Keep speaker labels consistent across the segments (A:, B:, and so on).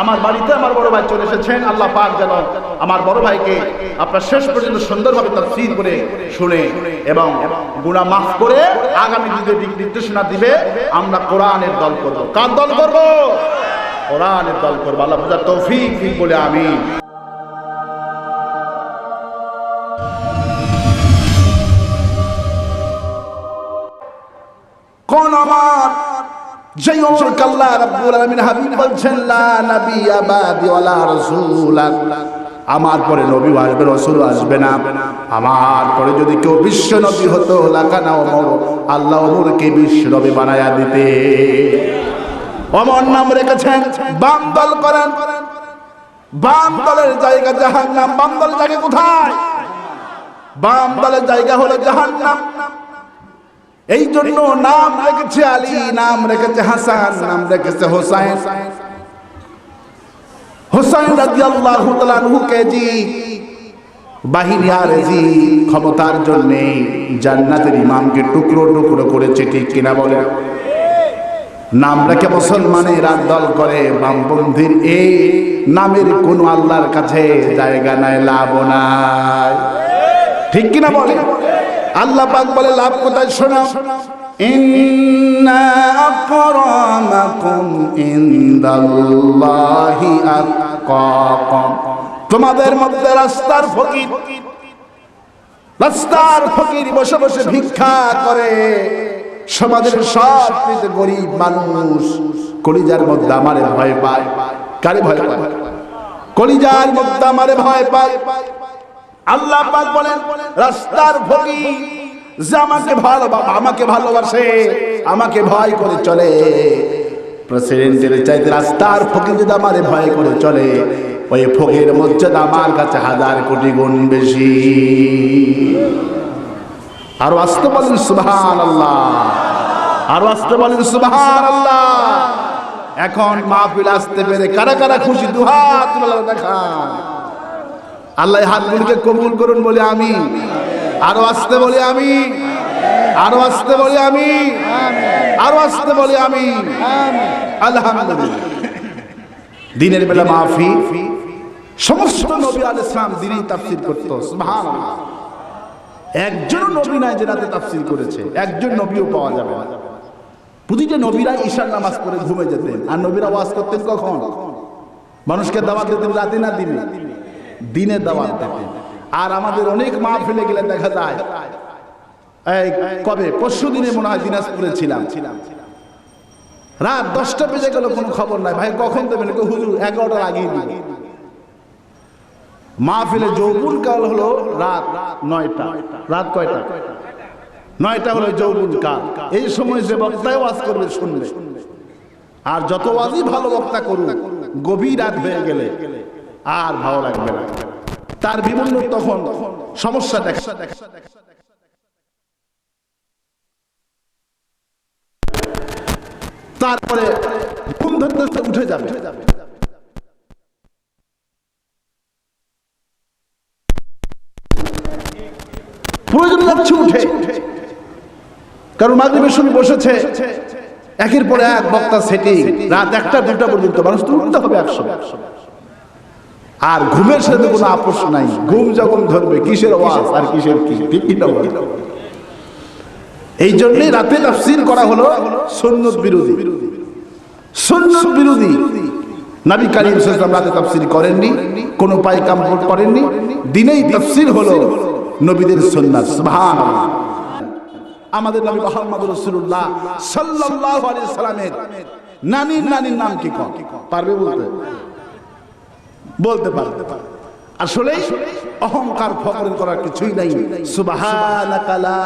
A: আমার বাড়িতে আমার বড় ভাই চলে এসেছেন, আল্লাহ পাক যেন আমার বড় ভাইকে আপনার শেষ পর্যন্ত সুন্দরভাবে তার সিদ করে শুনে এবং গুণা মাফ করে আগামী দিনে দিক নির্দেশনা দিবে, আমরা কোরআনের দল করব। কার দল করব? কোরআনের দল করব। আল্লাহ তৌফিক বলে আমি যেই ওমর কাল্লা রাব্বুল আলামিন। হাবিব বলছেন, লা নবী আবাদি ওয়ালা রাসূল। আমার পরে নবী আসবে, রসুল আসবে না। আমার পরে যদি কেউ বিশ্ব নবী হতো লাকানা ওমর, আল্লাহ ওমরকে বিশ্ব নবী বানায়া দিতে। অমর নাম রেখেছেন, বাম দল করেন। বাম দলের জায়গা জাহান্নাম, বাম দলের জায়গা কোথায়? বাম দলের জায়গা হলো জাহান্নাম। এই জন্য নাম রেখেছে আলী, নাম রেখেছে হাসান, নাম রেখেছে হোসাইন। হোসাইন রাদিয়াল্লাহু তাআলা কে জি বাহিনী আর জি ক্ষমতার জন্য জান্নাতের ইমামকে টুকরো টুকরো করেছে, ঠিক কিনা বলে নাম রেখে মুসলমানের দল করে, বামপন্থীর এই নামের কোন আল্লাহর কাছে জায়গা নাই লাভ নাই। ঠিক কিনা বলে আল্লাহ পাক বলে লাভ কোথায় শোনা? ইন্না আকরামাকুম ইনদাল্লাহি আতকাকুম। তোমাদের মধ্যে রাস্তার ফকির রাস্তার ফকির বসে বসে ভিক্ষা করে। সমাজের সব গরিব মানুষ কলিজার মধ্যে আমারে ভয় পায়। কারে ভয় পায়? কলিজার মধ্যে আমারে ভয় পায়। আল্লাহ বলেন, রাস্তার ফকির যে আমাকে ভালো আমাকে ভালোবাসে, আমাকে ভয় করে চলে। প্রেসিডেন্টের চাইতে রাস্তার ফকির যদি আমারে ভয় করে চলে, ওই ফকির মর্যাদা আমার কাছে হাজার কোটি গুণ বেশি। আর আসতে বলেন সুবহান আল্লাহ আর আসতে বলেন সুবহান আল্লাহ এখন মাহফিল আসতে পেরে কারা কারা খুশি? দুহাত দেখা আল্লাহ হাতগুলিকে কবুল করুন বলে আমি আরও আসতে বলি আমি আরও আসতে বলি আমি আরও আসতে বলি আমি আলহামদুলিল্লাহ। দিনের বেলা মাহফি সমস্ত নবী আল ইসলাম দিনই তাফসির করতো একজন নবী নাই যে রাতে তাফসির করেছে, একজন নবীও পাওয়া যাবে না। প্রতিটা নবীরা ঈশার নামাজ পড়ে ঘুমে যেতেন। আর নবীরা ওয়াজ করতেন কখন? মানুষকে দাওয়াত দিতেন রাতে না দিনে? দিনে দাওয়াত। দিতেন আর আমাদের অনেক মা ফেলে গেলে দেখা যায় কবে? পরশু দিনে মনে হয় দিনাজপুরে ছিলাম। রাত দশটা বেজে গেল, কোনো খবর নাই। ভাই, কখন দেবেন? হুজুর, এগারোটার আগেই দিন। মাহফিলে যৌবন কাল হলো রাত নয়টা। রাত কয়টা? নয়টা হলো যৌবন কাল। এই সময় যে বক্তায় ওয়াজ করবে, শুনবে। আর যত ওয়াজই ভালো বক্তা করুক, গভীর রাত হয়ে গেলে আর ভালো লাগবে না। তার বিভিন্ন তখন সমস্যা দেখা তারপরে ঘুম ধরতে উঠে যাবে। প্রয়োজন লাগছে উঠে। কারণ মাগরিবের সময় বসেছে। একের পরে এক বক্তা সেটি। রাত একটা, দুটা পর্যন্ত। মানুষ তো উঠতে হবে একশো আর ঘুমের সাথে কোনো আপোষ নাই। ঘুম যখন ধরবে, কিসের ওয়াজ আর কিসের কি? ঠিক এই জন্যই রাতে তাফসির করা হলো সুন্নত বিরোধী। সুন্নত বিরোধী। নবী কারীম সাল্লাল্লাহু রাতে তাফসির করেননি, কোনো পায়কাম করেননি। দিনেই তাফসির হলো নবীদের সুন্নাত। সুবহানাল্লাহ। আমাদের নবী মুহাম্মদ রাসূলুল্লাহ সাল্লাল্লাহু আলাইহি সাল্লামের নানির নানির নাম কি কম পারবে বলতে? বলতে পারবে। আসলে অহংকার ফকরের করার কিছুই নাই। সুবহানাকা লা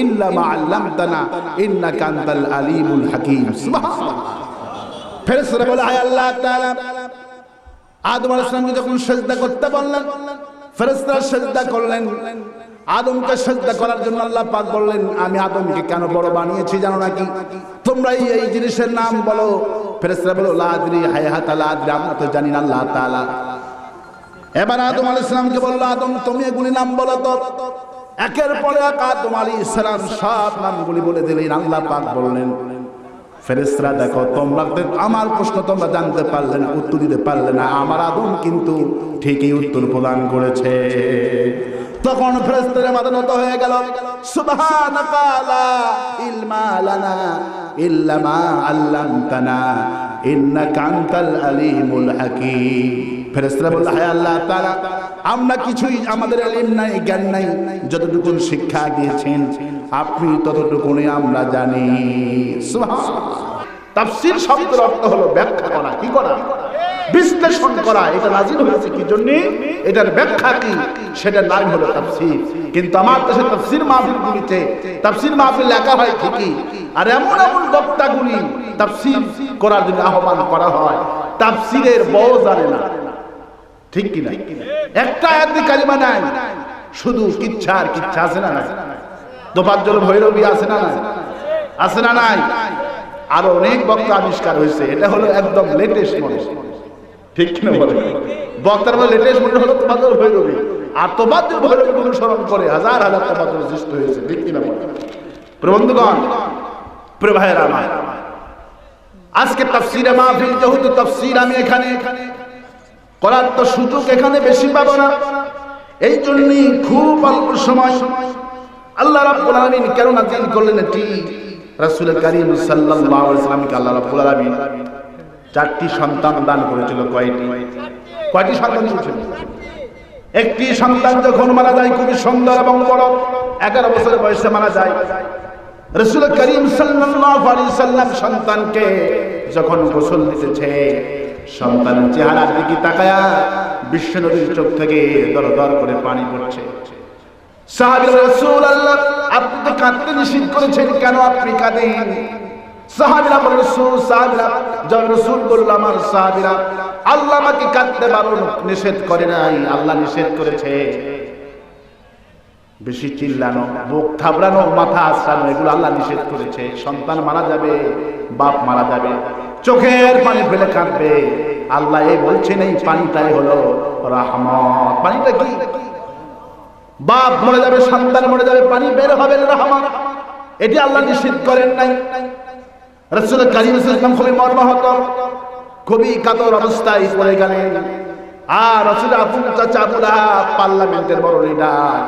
A: ইল্লা মা আল্লামতানা ইন্নাকা আনতাল আলিমুল হাকীম। সুবহানাল্লাহ। ফেরেশতারা বলে আল্লাহ তাআলা। আদম আলাইহিস সালামকে যখন সিজদা করতে বললেন, ফেরেশতারা সিজদা করলেন। আদমকে সেজদা করার জন্য আল্লাহ পাক বললেন, আমি আদমকে কেন বড় বানিয়েছি জানো নাকি? তোমরা এই জিনিসের নাম বলো। ফেরেশতারা বলো লা আদরি হায়াতা আদরি আমরা তো জানি না আল্লাহ তাআলা। এবার আদম আলাইহিস সালামকে বলল, আদম, তুমি এগুলি নাম বলো তো। একের পরে এক আদম আলাইহিস সালাম সব নামগুলি বলে দিলেন, আল্লাহ পাক বললেন ফেরেশরা দেখো, তোমরা আমার প্রশ্ন তোমরা জানতে পারলে না, উত্তর দিতে পারলে না। আমার আদম কিন্তু ঠিকই উত্তর প্রদান করেছে। তখন ফেরেশতারা মাথা নত হয়ে গেল। সুবহানাকা লা ইলমা লানা ইল্লা মা আল্লামতানা, ইন্নাকা আনতাল আলিমুল হাকীম। ফেরেশতারা বলল, হায় আল্লাহ তাআলা, আমরা কিছুই আমাদের ইলম নাই, জ্ঞান নাই যতটুকু শিক্ষা দিয়েছেন, আপনি ততটুকুনি আমরা জানি। সুবহানাল্লাহ। তাফসীর শব্দের অর্থ হলো ব্যাখ্যা করা, কি করা? বিশ্লেষণ করা, এটা নাজিল হয়েছে কি জন্য? এটার ব্যাখ্যা কি? সেটা নাম হলো তাফসীর। কিন্তু আমার দেশে তাফসীর মাহফিল গুলিতে তাফসীর মাহফিল লেখা হয় ঠিকই, আর এমন এমন বক্তাগুলি তাফসীর করার জন্য আহ্বান করা হয়, তাফসীরের বউ জানে না। ঠিক কি না? একটা আয়াতি কালিমা নাই, শুধু কিচ্ছা আর কিচ্ছা আছে না নাই? দোপাজ্জল ভৈরবী আছে না আছে না নাই? আরও অনেক বক্তা আবিষ্কার হয়েছে, এটা হলো একদম লেটেস্ট মডেল। ঠিক কিনা বলে? বক্তার মধ্যে লেটেস্ট মডেল হলো তোবাজ্জল ভৈরবী। আর তোবাজ্জল ভৈরবী অনুসরণ করে। হাজার হাজার তোবাজ্জল সৃষ্টি হয়েছে, ঠিক কিনা বলে? প্রবন্ধগণ প্রিয় ভাইয়েরা আমার, আজকে তাফসিরে মাহফিল, যেহেতু তাফসির আমি এখানে করার তো সুযোগ এখানে বেশি পাবো না। এই জন্যই খুব অল্প সময় আল্লাহ রাব্বুল আলামিন কেন নাজিল করলেন এটি? রাসূল করিম সাল্লাল্লাহু আলাইহি সাল্লামকে আল্লাহ রাব্বুল আলামিন চারটি সন্তান দান করেছিল, কয়টি? কয়টি সন্তান দিয়েছিল একটি সন্তান যখন মারা যায়, খুবই সুন্দর এবং বড়। এগারো বছর বয়সে মারা যায়। রসুল করিম সাল্লাম সন্তানকে যখন গোসল দিতেছে, সন্তানের চেহারার দিকে তাকায়া বিশ্ব নদীর চোখ থেকে দর দর করে পানি পড়ছে। সাহাবীরা রাসূল আল্লাহ আপনি তো কাঁদতে নিষেধ করেছেন, কেন আপনি কাঁদেন? সাহাবীরা বলে, রাসূল, সাহাবীরা, যখন রাসূল বলল আমার সাহাবীরা, আল্লাহ আমাকে কাঁদতে বারণ নিষেধ করে নাই, আল্লাহ নিষেধ করেছে। বেশি চিল্লানো, বুক থাবড়ানো, মাথা আশ্রানো এগুলো আল্লাহ নিষেধ করেছে। সন্তান মারা যাবে, বাপ মারা যাবে, চোখের পানি ফেলে কাঁদবে। আল্লাহ এই বলছেন, এই পানিটাই হলো রাহমত। পানিটা কি? বাপ মরে যাবে, সন্তান মরে যাবে, পানি বের হবে না রহমান এটি আল্লাহ নিষেধ করেন নাই। রসুল কারিম ইসলাম খুবই মর্মাহত, খুবই কাতর অবস্থায় পড়ে গেলেন। আর রসুল আবুল চাচা আবুল পার্লামেন্টের বড় লিডার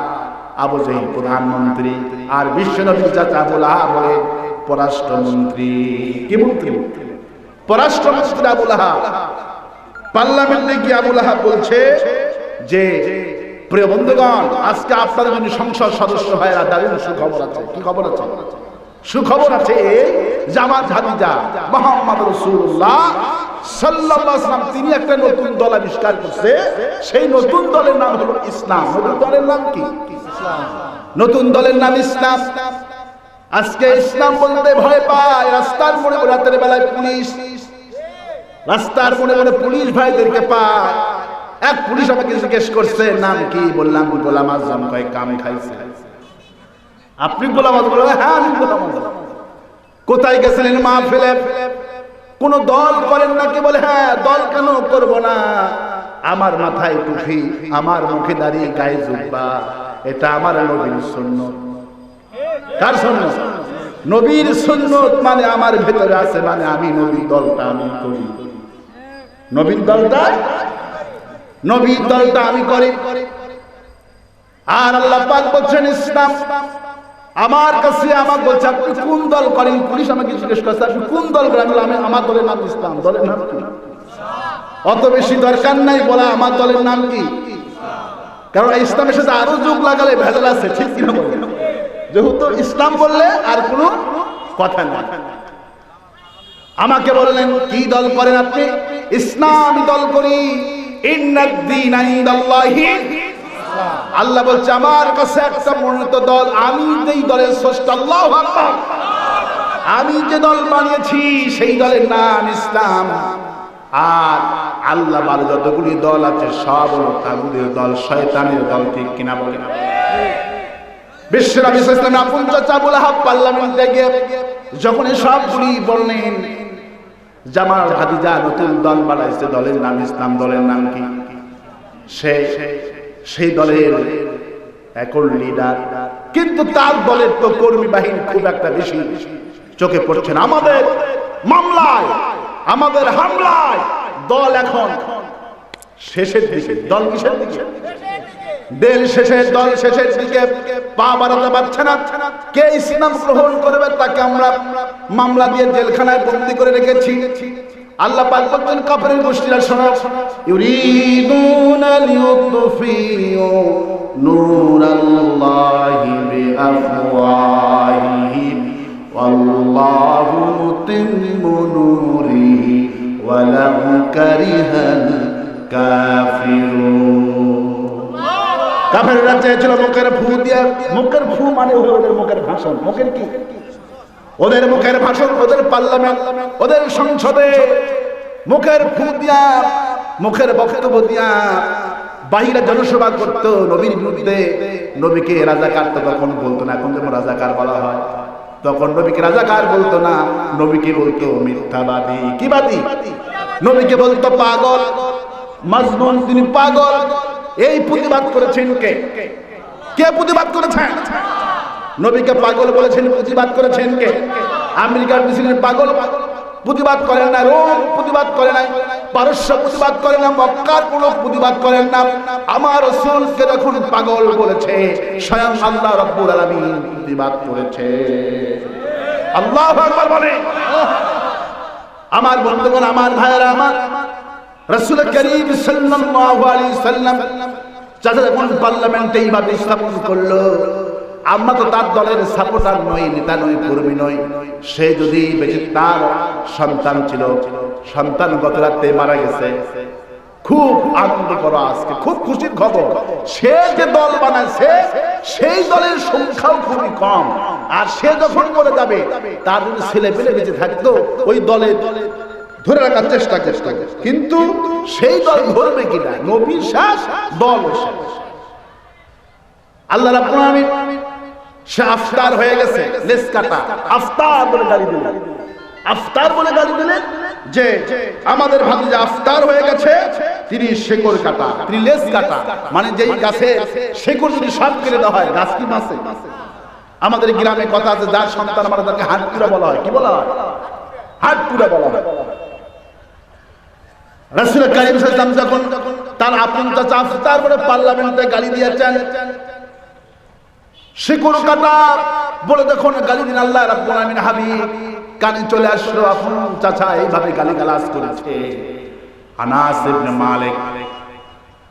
A: আবু জহিল প্রধানমন্ত্রী, আর বিশ্বনবীর চাচা আবুল হলেন পররাষ্ট্রমন্ত্রী। কি মন্ত্রী? পররাষ্ট্রমন্ত্রী আবুল আহাব। পার্লামেন্টে গিয়ে আবুল বলছে যে, প্রিয় বন্ধুগণ, আজকে আপনাদের জন্য সংসদ সদস্য ভাইরা দারুণ সুখবর আছে। কি খবর আছে? সুখবর আছে এই জামাত হাদিজা মোহাম্মদ রাসূলুল্লাহ সাল্লাল্লাহু তিনি একটা নতুন দল আবিষ্কার করছে। সেই নতুন দলের নাম হলো ইসলাম। নতুন দলের নাম কি? নতুন দলের নাম ইসলাম। আজকে ইসলাম বলতে ভয় পায়। রাস্তার মোড়ে রাতের বেলায় পুলিশ। রাস্তার মোড়ে মোড়ে পুলিশ ভাইদেরকে পায়। এক পুলিশ আমাকে জিজ্ঞেস করছে, নাম কি? বললাম, গোলাম আজম কয়, কাম খাইছে। আপনি গোলাম বললেন, হ্যাঁ আমি গোলাম কোথায় গেছিলেন মা ফেলে কোন দল করেন না নাকি বলে হ্যাঁ দল কেন করব না? আমার মাথায় টুপি আমার মুখে দাঁড়িয়ে গায়ে জুব্বা এটা আমার নবীর সুন্নত। কার সুন্নত? নবীর সুন্নত মানে আমার ভেতরে আছে মানে আমি নবীর দলটা আমি করি। নবীর দলটা? নবীর দলটা আমি করি। আর আল্লাহ পাক বলছেন ইসলাম আমার কাছে আমার বলছে, আপনি কোন দল করেন? পুলিশ আমাকে জিজ্ঞেস করছে, আপনি কোন দল করেন? আমি আমার দলের নাম ইসলাম। দলের নাম কি? অত বেশি দরকার নাই বলা, আমার দলের নাম কি? কারণ ইসলামের সাথে আরও যোগ লাগালে ভেজাল আছে, ঠিক কিনা? যেহেতু ইসলাম বললে আর কোনো কথা নেই। আমাকে বললেন, কি দল করেন আপনি? ইসলাম দল করি। ইন্নাদ্দীন ইনদাল্লাহি আল্লাহ বলছে, আমার কাছে একটা মনোনীত দল, আমি যেই দলের স্রষ্টা আল্লাহু আমি যে দল বানিয়েছি, সেই দলের নাম ইসলাম। আর আল্লাহ বারে যতগুলি দল আছে, সব হলো তাগুদের দল, শয়তানের দল, ঠিক কিনা বলে? বিশ্বের বিশ্বনবী ইসলাম আপন চাচা বলে আহাব পার্লামেন্টে গিয়ে যখন সবগুলি বললেন, জামাল হাদিজা নতুন দল বানাইছে, দলের নাম ইসলাম, দলের নাম কি? সে সেই দলের এখন লিডার কিন্তু তার দলের তো কর্মী বাহিনী খুব একটা বেশি চোখে পড়ছে না। আমাদের মামলায়, আমাদের হামলায় দল এখন শেষের দিকে। দল কিসের দিকে? দেল শেষের, দল শেষের দিকে। পা বাড়াতে পারছে না। কে ইসলাম গ্রহণ করবে তাকে আমরা মামলা দিয়ে জেলখানায় বন্দি করে রেখেছি। আল্লাহ পাক বলছেন কাফেরের গোষ্ঠীরা শোনো, ইউরিদুনা লিউতফিউ নূরাল্লাহি বিআফওয়াহিহিম, ওয়াল্লাহু মুতিম্মু নূরিহি, ওয়ালাউ কারিহাল কাফিরুন। কাফেররা চেয়েছিল মুখের ফু দিয়ে, মুখের ফু মানে হলো ওদের মুখের ভাষণ। মুখের কি? ওদের মুখের ভাষণ ওদের পার্লামেন্ট, ওদের সংসদে। মুখের ফু দিয়া, মুখের বক্তব্য দিয়া বাহিরে জনসভা করতো নবীর বিরুদ্ধে। নবীকে রাজাকার তো তখন বলতো না, এখন যেমন রাজাকার বলা হয়। তখন নবীকে রাজাকার বলতো না, নবীকে বলতো মিথ্যাবাদী। কি বাদী? নবীকে বলতো পাগল। মাজনুন তিনি পাগল। এই প্রতিবাদ করেছেন কে? কে প্রতিবাদ করেছেন? নবীকে পাগল বলেছেন, প্রতিবাদ করেছেন কে? আমেরিকার প্রেসিডেন্ট পাগল। প্রতিবাদ করেন না রোম, প্রতিবাদ করে নাই পারস্য, প্রতিবাদ করে না মক্কার কোনো প্রতিবাদ করেন না। আমার রসুলকে যখন পাগল বলেছে, স্বয়ং আল্লাহ রব্বুল আলামিন প্রতিবাদ করেছে। আল্লাহ আকবার বলে। আমার বন্ধুগণ, আমার ভাইয়েরা, আমার রসুল করিম সাল্লাল্লাহু আলাইহি সাল্লাম যখন পার্লামেন্টে এইভাবে স্থাপন করল আমরা তো তার দলের সাপোর্টার নই, নেতা নই, কর্মী নই। সে যদি বেঁচে তার সন্তান ছিল, সন্তান গত রাতে মারা গেছে। খুব আনন্দ করো আজকে, খুব খুশির খবর। সে যে দল বানাইছে, সেই দলের সংখ্যাও খুবই কম। আর সে যখন মরে যাবে, তার যদি ছেলে পেলে বেঁচে থাকতো, ওই দলে ধরে রাখার চেষ্টা চেষ্টা কিন্তু সেই দল ধরবে কিনা? নবী শেষ দল আল্লাহ রাব্বুল আলামিন সে আফতার হয়ে গেছে লেস কাটা। আফতার বলে গালি দিলেন। আফতার বলে গালি দিলেন? যে আমাদের ভাবি যে আফতার হয়ে গেছে তিনি শেকড় কাটা তিনি লেস কাটা। মানে যেই গাছে শেকড় যদি সব কেটে দেওয়া হয় গাছ কি মাসে আমাদের গ্রামে কথা আছে যার সন্তান আমরা তাকে হাটপুরা বলা হয়। কি বলা হয়? হাটপুরা বলা হয়। রাসূল কারীম সাল্লাল্লাহু যখন তার আপন চাচা আফতার বলে পার্লামেন্টে গালি দিয়েছেন শিকড় কাটা। বলে দেখুন, গালি দিন আল্লাহ রাব্বুল হাবিব, কানে চলে আসলো, আপন চাচা এইভাবে গালি গালাজ করেছে। আনাস ইবনে মালিক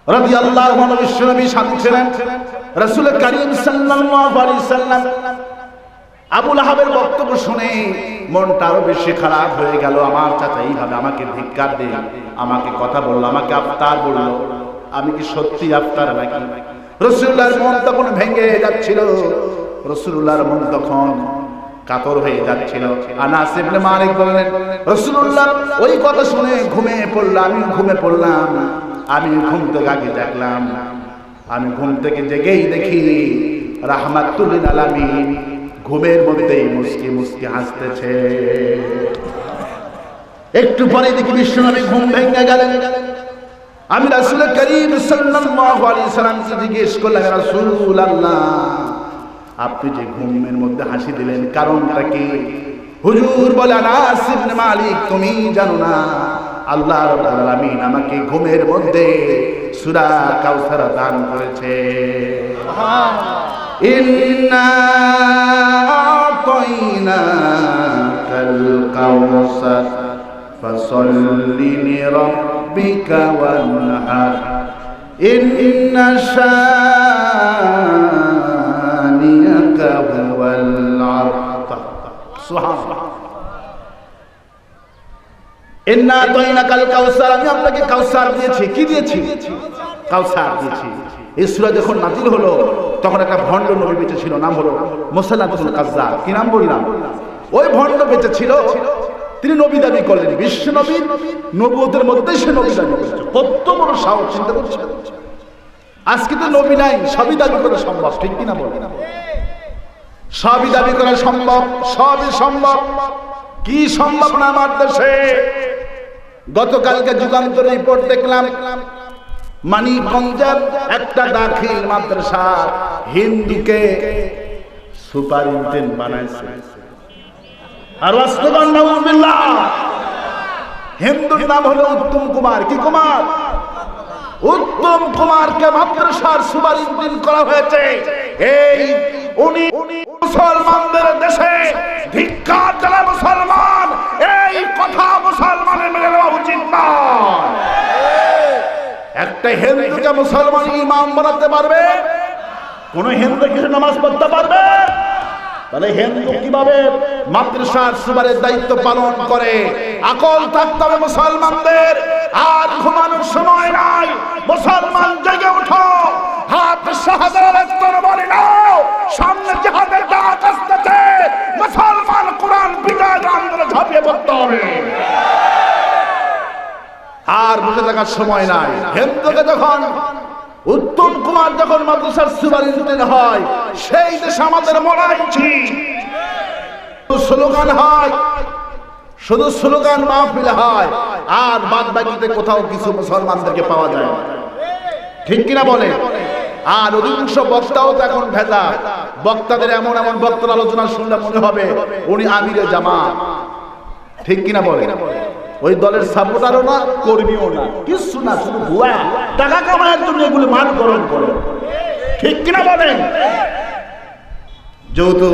A: রাদিয়াল্লাহু আনহু বিশ্বনবী ছিলেন। রাসূল কারীম সাল্লাল্লাহু আলাইহি সাল্লাম আবুল আহাবের বক্তব্য শুনে মনটা আরও বেশি খারাপ হয়ে গেল। আমার চাচা এইভাবে আমাকে ধিক্কার দিল, আমাকে কথা বলল, আমাকে আফতার বলল। আমি কি সত্যি আফতার নাকি? রসুল্লাহর মন তখন ভেঙে যাচ্ছিল। রসুল্লাহর মন তখন কাতর হয়ে যাচ্ছিল। আনাস ইবনে মালিক বললেন, রসুল্লাহ, ওই কথা শুনে ঘুমে পড়লাম আমি ঘুমে পড়লাম। আমি ঘুম থেকে আগে দেখলাম আমি ঘুম থেকে জেগেই দেখি রাহমাতুল্লিল আলামিন ঘুমের মধ্যেই মুসকি মুসকি হাসতেছে। একটু পরে দেখি বিশ্বনবী ঘুম ভেঙে গেলেন। আমি রাসূল করিম সাল্লাল্লাহু আলাইহি সাল্লামকে জিজ্ঞেস করলাম রাসূল আল্লাহ আপনি যে ঘুমের মধ্যে হাসি দিলেন কারণটা কি? হুজুর বলে আনাস ইবনে মালিক তুমি জানো না আল্লাহ রাব্বুল আলামিন আমাকে ঘুমের মধ্যে সূরা কাউসার দান করেছে। ইন্না আতাইনাকাল কাউসার ফসল্লি লিরাব্বিকা ওয়ানহার إن شانئك هو الأبتر سبحان الله ইন্না আতাইনা কাল কাউসার আমি আপনাকে কাউসার দিয়েছি কি দিয়েছি কাউসার দিয়েছি এই সূরা যখন নাজিল হলো তখন একটা ভণ্ড নবী বেঁচে ছিল নাম হলো মুসাল্লাতুল কাজ্জাব কি নাম বললাম ওই ভণ্ড বেঁচে ছিল তিনি নবী দাবি করলেন, বিশ্ব নবী, নবুয়তের মধ্যে সে নবী দাবি কত বড় সাহস, চিন্তা করছে আজকে তো নবী নাই, সবই দাবি করা সম্ভব, ঠিক কিনা বল সবই দাবি করা সম্ভব, সবই সম্ভব। কি সম্ভব না আমার দেশে? গতকালকে যুগান্তর রিপোর্ট দেখলাম, মানিকগঞ্জের একটা দাখিল মাদ্রাসা হিন্দুকে সুপারিনটেন্ডেন্ট বানাইছে। আর হিন্দুর নাম হলো উত্তম কুমার। কি কুমার? উত্তম কুমারকে মাদ্রাসার সুপারিনটেন্ডেন্ট করা হয়েছে। এই উনি মুসলমানদের দেশে ধিক্কার যারা মুসলমান, এই কথা মুসলমানের মেনে নেওয়া উচিত নয়। একটা হিন্দুকে মুসলমান ইমাম বানাতে পারবে? কোন হিন্দু কিছু নামাজ পড়তে পারবে? তাহলে হিন্দু কীভাবে মাদ্রাসার সুবারের দায়িত্ব পালন করে? আকল থাকতে হবে মুসলমানদের। আর ঘুমানোর সময় নাই। মুসলমান জেগে উঠো হাত শাহাদাতের তরবারি নাও। সামনে জিহাদের ডাক আসতেছে। মুসলমান কোরআন বিজয় আন্দোলনে ঝাঁপিয়ে পড়তে হবে। আর বসে থাকার সময় নাই। হিন্দুকে যখন উত্তম কুমার যখন মাদ্রাসার সুপারিনটেন্ডেন্ট হয়, সেই দেশে আমাদের মরাইছি স্লোগান হয়, শুধু স্লোগান মাহফিল হয়, আর বাদ বাকিতে কোথাও কিছু মুসলমানদেরকে পাওয়া যায়। ঠিক কিনা বলে? আর অধিকাংশ বক্তাও তো এখন ভেজা। বক্তাদের এমন এমন বক্তার আলোচনা শুনলে মনে হবে, উনি আমিরে জামা ঠিক কিনা বলে? ওই দলের সাপোর্টারও না, কর্মীও না। কিছু না, শুধু ভুয়া। টাকা কামানোর জন্য এগুলো মান গরম করে। ঠিক কিনা বলেন? যেহেতু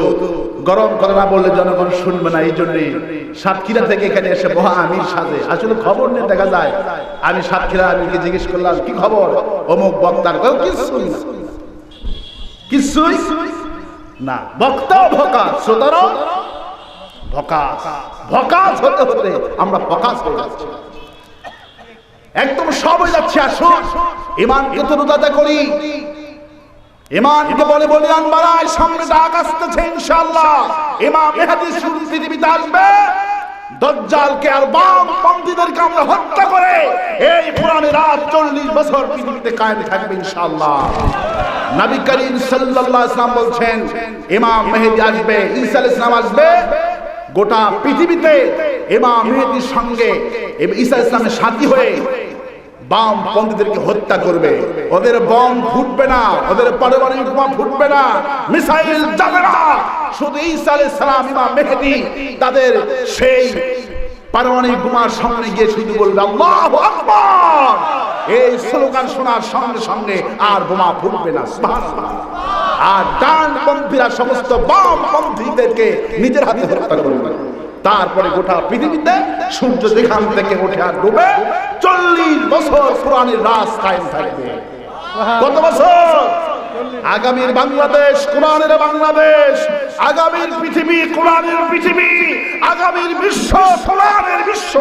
A: গরম করে না বললে জনগণ শুনবে না এই জন্যই সাতক্ষীরা থেকে এখানে এসে মহা আমির সাজে। আসলে খবর নিয়ে দেখা যায়, আমি সাতক্ষীরা আমিরকে জিজ্ঞেস করলাম, কি খবর? অমুক বক্তার কিছুই না। কিছুই? না। বক্তাও ভকা শ্রোতারও ভকাস ভকাস হতে হতে আমরা ভকাস হয়ে যাচ্ছি। একদম সব হয়ে যাচ্ছে, আসুন। ইমানকে তো রোদাতা করি। ইমানকে বলে বলিয়ান বাড়ায়, সামনে ডাক আসতেছে, ইনশাআল্লাহ। ইমাম শুরু পৃথিবীতে আসবে। দজ্জালকে আর বাম পন্থীদেরকে আমরা হত্যা করে এই রাত চল্লিশ বছর পৃথিবীতে কায়েম থাকবে, ইনশাআল্লাহ। নবী করিম সাল্লাল্লাহু আলাইহি বলছেন, ইমাম মেহেদি আসবে, ঈসা আলাইহিস আসবে। গোটা পৃথিবীতে ইমাম মেহেদির সঙ্গে ঈসা আলাইহিস সালামের সাথী হয়ে বাম পন্থীদেরকে হত্যা করবে। ওদের বম ফুটবে না, ওদের পারমাণবিক বোমা ফুটবে না। মিসাইল যাবে না। শুধু ঈসা আলাইহিস সালাম, ইমাম মেহেদি, তাদের সেই পারমাণবিক বোমার সামনে গিয়ে শুধু বলবে, আল্লাহু আকবার! এই স্লোগান শোনার সঙ্গে সঙ্গে আর বোমা ফুটবে না আর ডান পন্থীরা সমস্ত বাম পন্থীদেরকে নিজের হাতে হত্যা করবে। তারপরে গোটা পৃথিবীতে সূর্য যেখান থেকে ওঠে আর ডুবে চল্লিশ বছর কোরআনের রাজ কায়েম থাকবে। কত বছর? আগামীর বাংলাদেশ কোরআনের বাংলাদেশ, আগামীর পৃথিবী কোরআনের পৃথিবী, আগামীর বিশ্ব কোরআনের বিশ্ব।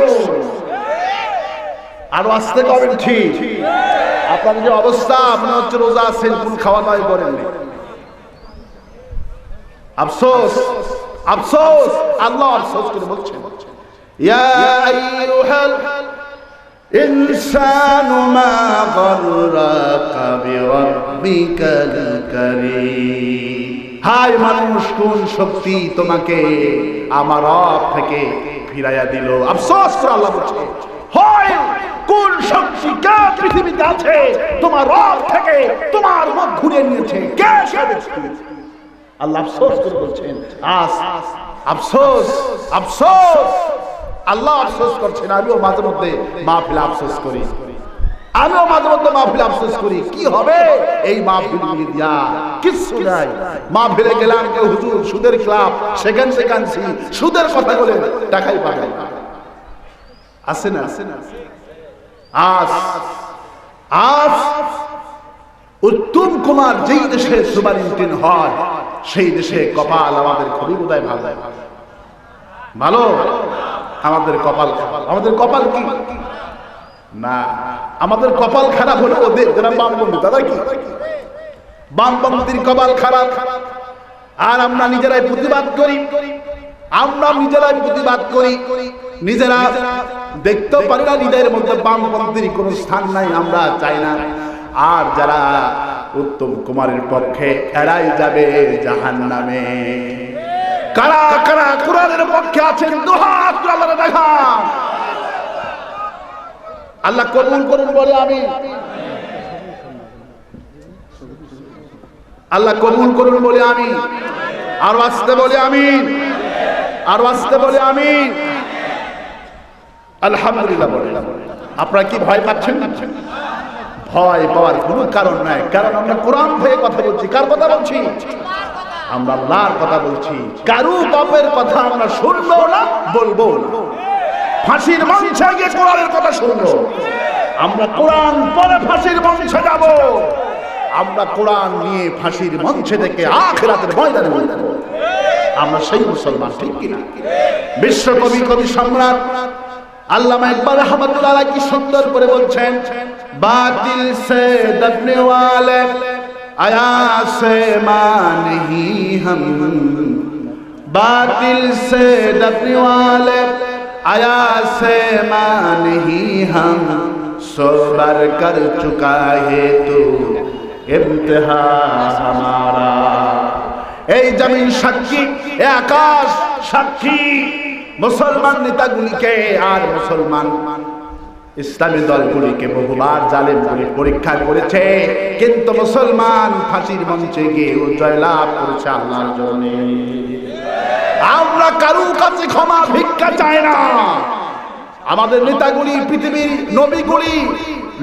A: আরও আসতে কবেন ঠিক? আপনার যে অবস্থা মনে হচ্ছে রোজা আছেন খাওয়া দাওয়া করেননি। আফসোস। আফসোস, আল্লাহ আফসোস করে বলছেন, ইয়া হাই মানুষ, কোন শক্তি তোমাকে আমার রব থেকে ফিরাইয়া দিল? আফসোস আল্লাহ বলছে, হয়, কোন শক্তি কে পৃথিবীতে আছে তোমার রব থেকে তোমার মুখ ঘুরে নিয়েছে? কে সে আল্লাহ আফসোস করে বলছেন, আস, আফসোস আফসোস, আল্লাহ আফসোস করছেন, আমিও মাঝে মধ্যে মাহফিল আফসোস করি। আমিও মাঝে মধ্যে মাহফিল আফসোস করি। কি হবে? এই মাহফিল দিয়া কিচ্ছু নাই। মাহফিলে গেলাম, কেউ হুজুর, সুদের ক্লাব সেখান সেখানছি সুদের কথা বলে টাকাই পাবে। আছে না? আস আস উত্তম কুমার যেই দেশে সুপারিনটেন্ডেন্ট হয়, সেই দেশে কপাল আমাদের খুবই বোধহয় ভালো। ভালো? আমাদের কপাল। আমাদের কপাল কি? না, আমাদের কপাল খারাপ হলো ওদের। যারা বামপন্থী তারা কি? বামপন্থীর কপাল খারাপ। আর আমরা নিজেরাই প্রতিবাদ করি। আমরা নিজেরাই প্রতিবাদ করি। নিজেরা দেখতেও পারি না নিজের মধ্যে বামপন্থীর কোনো স্থান নাই, আমরা চাই না। আর যারা উত্তম কুমারের পক্ষে এরাই যাবে জাহান নামে কারা কারা কোরআনের পক্ষে আছেন? আল্লাহ কবুল করুন, বলে আমি। আল্লাহ কবুল করুন, বলে আমি। আর আসতে বলে আমি। আর আসতে বলে আমি। আলহামদুলিল্লাহ বলে। আপনারা কি ভয় পাচ্ছেন? ভয় পাওয়ার কোনো কারণ নাই। কারণ আমরা কোরআন থেকে কথা বলছি। কার কথা বলছি? আমরা আল্লাহর কথা বলছি। কারু বাপের কথা আমরা শুনব না, বলব না। ফাঁসির মঞ্চে গিয়ে কোরআনের কথা শুনব। আমরা কোরআন পরে ফাঁসির মঞ্চে যাব। আমরা কোরআন নিয়ে ফাঁসির মঞ্চে থেকে আখেরাতের ময়দানে ময়দানে আমরা সেই মুসলমান, ঠিক কিনা বিশ্বকবি কবি সম্রাট আল্লামা ইকবাল রহমতুল্লাহ কি সুন্দর করে বলছেন باطل سے دبنے والے آیا سے ماں نہیں ہم باطل سے دبنے والے آیا سے ماں نہیں ہم سوبر کر چکا ہے تو امتحا ہمارا اے এই شکی সাক্ষী এ আকাশ সাক্ষী মুসলমান নেতাগুলিকে আর মুসলমান ইসলামী দলগুলিকে বহুবার জালেম করে পরীক্ষা করেছে, কিন্তু মুসলমান ফাঁসির মঞ্চে গিয়ে জয়লাভ করেছে আল্লাহর জন্য। আমরা কারু কাছে ক্ষমা ভিক্ষা চাই না। আমাদের নেতাগুলি, পৃথিবীর নবীগুলি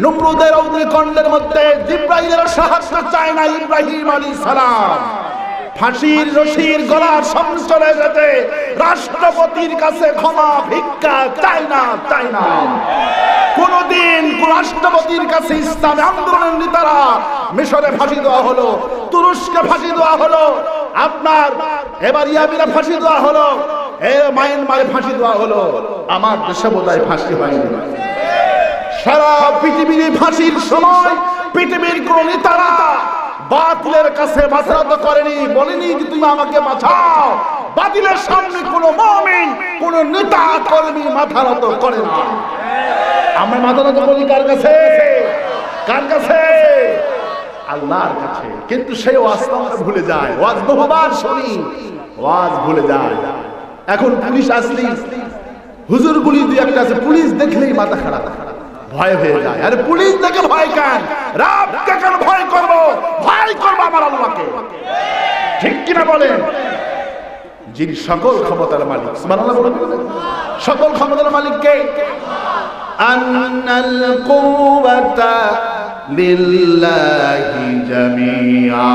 A: নমরুদের অগ্নিকণ্ডের মধ্যে জিব্রাহিমের সাহায্য চায় না, ইব্রাহিম আলী সালাম। ফাঁসির রশির সামনে চলে যেতে রাষ্ট্রপতির কাছে ক্ষমা ভিক্ষা চায় না, চাই না। কোনদিন কোন রাষ্ট্রপতির কাছে ইসলামী আন্দোলনের নেতারা মিশরে ফাঁসি দেওয়া হলো, তুরস্কে ফাঁসি দেওয়া হলো, আপনার এবার ইয়াবিরা ফাঁসি দেওয়া হলো, এ মায়ানমারে ফাঁসি দেওয়া হলো। আমার দেশে বোধহয় ফাঁসি হয়নি। সারা পৃথিবীর ফাঁসির সময় পৃথিবীর কোন নেতারা বাতিলের কাছে মাথা করেনি, বলেনি যে তুমি আমাকে বাঁচাও। বাতিলের সামনে কোনো মমিন, কোন নেতা কর্মী মাথা নত করে না। আমরা মাথা নত করি কার কাছে? কার কাছে? আল্লাহর কাছে। কিন্তু সেই ওয়াজটা ভুলে যায় ওয়াজ বহুবার শুনি, ওয়াজ ভুলে যায় এখন পুলিশ আসলি হুজুর গুলি দুই একটা আছে, পুলিশ দেখলেই মাথা খারাপ। ভয় হয়ে যায়। আরে পুলিশ দেখে ভয় কেন? রাতকে কেন ভয় করব ভয় করব আমার আল্লাহকে। ঠিক কিনা বলেন? যিনি সকল ক্ষমতার মালিক। সুবহানাল্লাহ বলুন। সকল ক্ষমতার মালিক কে? আন্নাল কুওয়াতা লিল্লাহি জামিআ।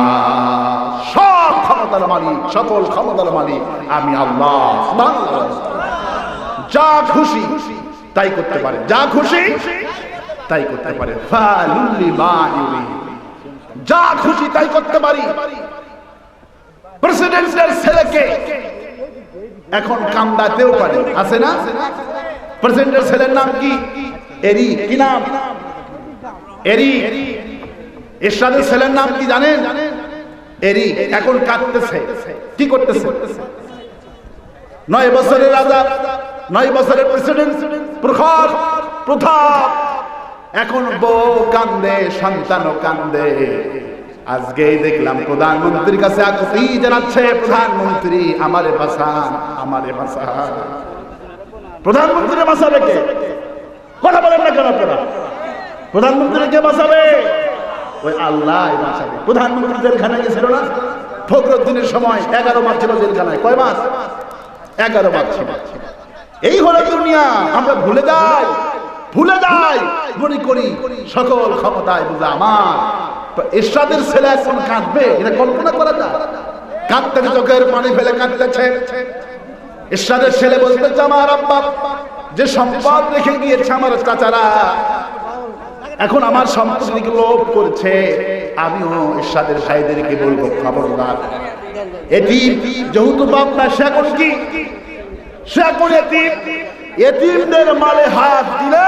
A: সব ক্ষমতার মালিক, সকল ক্ষমতার মালিক, আমি আল্লাহ যা খুশি, তাই করতে পারে। যা খুশি, তাই করতে পারে। যা খুশি, তাই করতে পারি। প্রেসিডেন্টের ছেলেকে এখন কামদাতেও পারে। আছে না? প্রেসিডেন্টের ছেলের নাম কি? এরি। কি নাম? এরি। এরশাদের ছেলের নাম কি জানেন? এরি। এখন কাঁদতেছে। কি করতেছে? নয় বছরের রাজা, নয় বছরের প্রেসিডেন্ট, প্রখর, প্রতাপ। এখন বউ কান্দে, সন্তানও কান্দে। আজকেই দেখলাম প্রধানমন্ত্রীর কাছে আকুতি জানাচ্ছে, প্রধানমন্ত্রী, আমারে বাসান আমারে বাসান প্রধানমন্ত্রী বাঁচাবে কে? কথা বলেন না কেন আপনারা? প্রধানমন্ত্রীকে বাঁচাবে? ওই আল্লাহ বাঁচাবে। প্রধানমন্ত্রী জেলখানায় গেছিল না? ফখরুদ্দিনের সময় এগারো মাস ছিল জেলখানায়। কয় মাস? এগারো মাস ছিল। এই হলো দুনিয়া। আমরা ভুলে যাই। ভুলে যাই। মনে করি সকল ক্ষমতায় বুঝে আমার। এরশাদের ছেলে এখন কাঁদবে? এটা কল্পনা করা যায়। কাঁদতে চোখের পানি ফেলে কাঁদতেছে। এরশাদের ছেলে বলতেছে আমার আব্বা, যে সম্পদ রেখে গিয়েছে আমার চাচারা, এখন আমার সম্পত্তিকে লোভ করছে। আমিও এরশাদের ভাইদেরকে বলব, খবরদার। এটি যেহেতু বাপ না সে এখন কি? সে এখন এতিম। এতিমদের মালে হাত দিলে,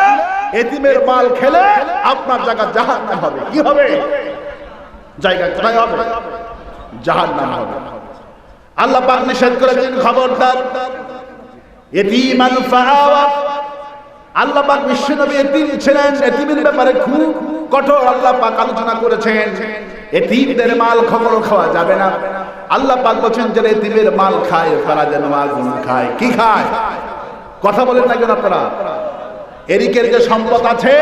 A: এতিমের মাল খেলে আপনার জায়গা জাহান হবে। কি হবে? জায়গা কোথায় হবে? জাহান নাম হবে। আল্লাহ পাক নিষেধ করেছেন, খবরদার। এতিমান ফাআওয়া আল্লাহ পাক বিশ্বনবী এতিম ছিলেন, এতিমের ব্যাপারে খুব কঠোর আল্লাহ পাক আলোচনা করেছেন। এতিমদের মাল খবর খাওয়া যাবে না। আল্লাহ পাক বলছেন যে এতিমের মাল খায়, তারা যেন আগুন খায়। কি খায়? কথা বলেন না কেন আপনারা? এরিকের যে সম্পদ আছে,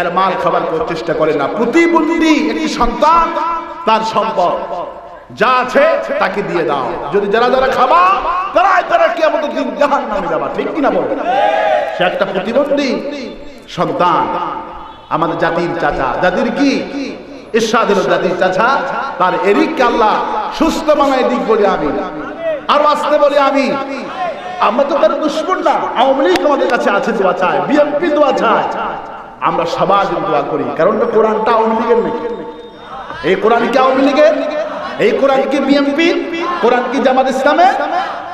A: এর মাল খাবার চেষ্টা করে না। প্রতিবন্ধী একটি সন্তান, তার সম্পদ। যা আছে তাকে দিয়ে দাও। যদি যারা যারা খাবা, তারাই তারা কি আমাদের দিন জাহান নামে যাবা। ঠিক কিনা বল? সে একটা প্রতিবন্ধী সন্তান, আমাদের জাতির চাচা। জাতির কি? হলো জাতির চাচা। তার এরিককে আল্লাহ সুস্থ দিক বলে আমি। আর আসতে বলে আমি। আমরা তো কারও দুশ্মন না। আওয়ামী লীগ আমাদের কাছে আছে, দোয়া চায়। বিএনপি দোয়া চায়। আমরা সবাই দোয়া করি। কারণ কোরআনটা আওয়ামী লীগের নাকি? এই কোরআন কি আওয়ামী লীগের? এই কোরআন কি বিএনপি কোরআন কি জামাত ইসলামের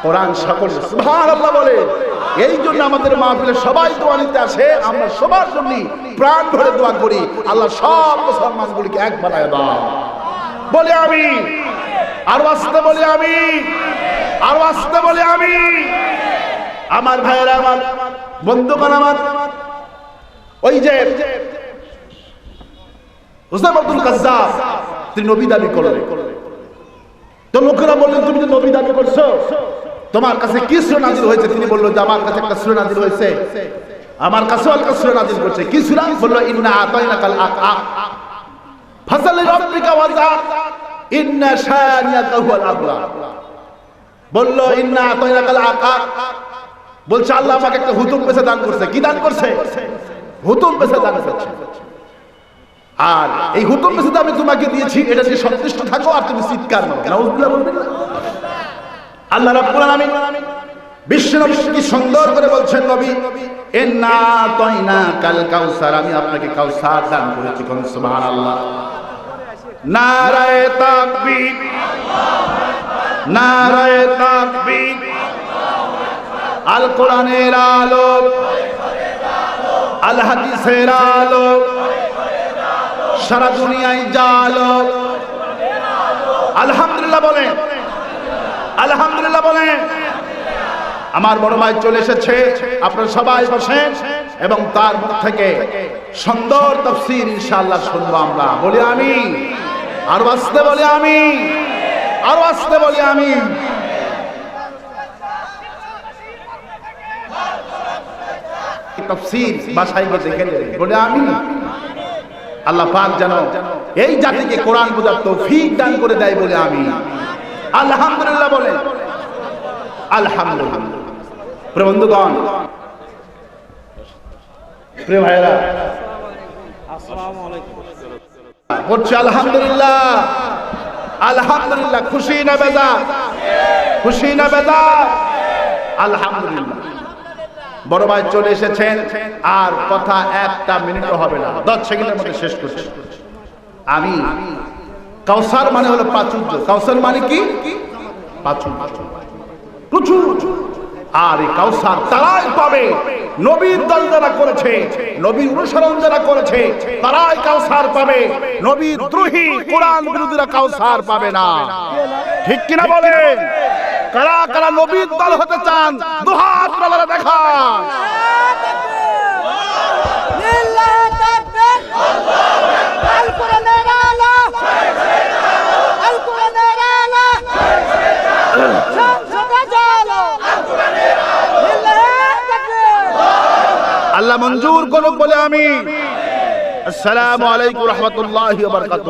A: কোরআন সকল সুবহানাল্লাহ বলে। এই জন্য আমাদের মাহফিলে সবাই দোয়া নিতে আসে, আমরা সবার জন্য প্রাণ ভরে দোয়া করি। আল্লাহ সব মুসলমানগুলিকে এক বানায় দাও। বলে আমি আরও আসতে বলে আমি আরও আসতে বলে আমি আমার ভাইয়েরা, আমার বন্ধুগণ, আমার ওই যে হুসাইন আব্দুল কাজ্জাব, তিনি নবী দাবি করলেন। তো লোকেরা বললেন, তুমি যে নবী দাবি করছ, তোমার কাছে কি সুরা নাজিল হয়েছে? তিনি বলল, যে আমার কাছে একটা সুরা নাজিল হয়েছে। আমার কাছে একটা সুরা নাজিল করছে। কি সুরা বলল, ইন্না আতাইনা কাল আকা ফাসালি রাব্বিকা ওয়াজা, ইন্না শানিয়াকা হুয়াল আবলা। বলল, ইন্না আতাইনা কাল আকা। বলছে, আল্লাহ আমাকে একটা হুতুম পেছে দান করছে। কি দান করছে? হুতুম পেছে দান করছে। আর এই হুকুম মেসেজ আমি তোমাকে দিয়েছি, এটা যে সন্তুষ্ট থাকো আর তুমি চিৎকার নাউজুবিল্লাহ? আল্লাহ রাব্বুল বিশ্ব কি সুন্দর করে বলছেন কাল আমি আপনাকে আল কোরআনের আলো। আল হাদিসের সারা দুনিয়ায় জালো আলহামদুলিল্লাহ বলেন। আলহামদুলিল্লাহ বলেন। আমার বড় ভাই চলে এসেছে। আপনারা সবাই বসেন এবং তার মুখ থেকে সুন্দর তফসির ইনশাআল্লাহ শুনব আমরা। বলি আমি আরও আসতে বলি আমি আরও আসতে বলি আমি তফসির বাসায় গিয়ে দেখে। বলে আমি আল্লাহ পাক যেন এই জাতিকে কোরআন বোঝার তৌফিক দান করে দেয় বলে আমি। আলহামদুলিল্লাহ বলে। আলহামদুলিল্লাহ। প্রিয় বন্ধুগণ, প্রিয় ভাইরা বলছে আলহামদুলিল্লাহ। আলহামদুলিল্লাহ, খুশি না বেজা? খুশি না বেজা? আলহামদুলিল্লাহ। বড় ভাই চলে এসেছেন, আর কথা একটা মিনিটও হবে না। দশ সেকেন্ডের মধ্যে শেষ করছি। আমি কাউসার মানে হলো প্রাচুর্য। কাউসার মানে কি? প্রাচুর্য। প্রচুর। আর এই কাউসার তারাই পাবে। নবীর দল যারা করেছে, নবীর অনুসরণ যারা করেছে, তারাই কাউসার পাবে। নবীর দ্রোহী কোরআন বিরোধীরা কাউসার পাবে না। ঠিক কিনা বলেন? কারা কারা নবীর দল হতে চান? দুহাত বলারা
B: দেখান।
A: আল্লাহ মঞ্জুর করুক বলে আমি। আসসালামু আলাইকুম রহমতুল্লাহ বারকাত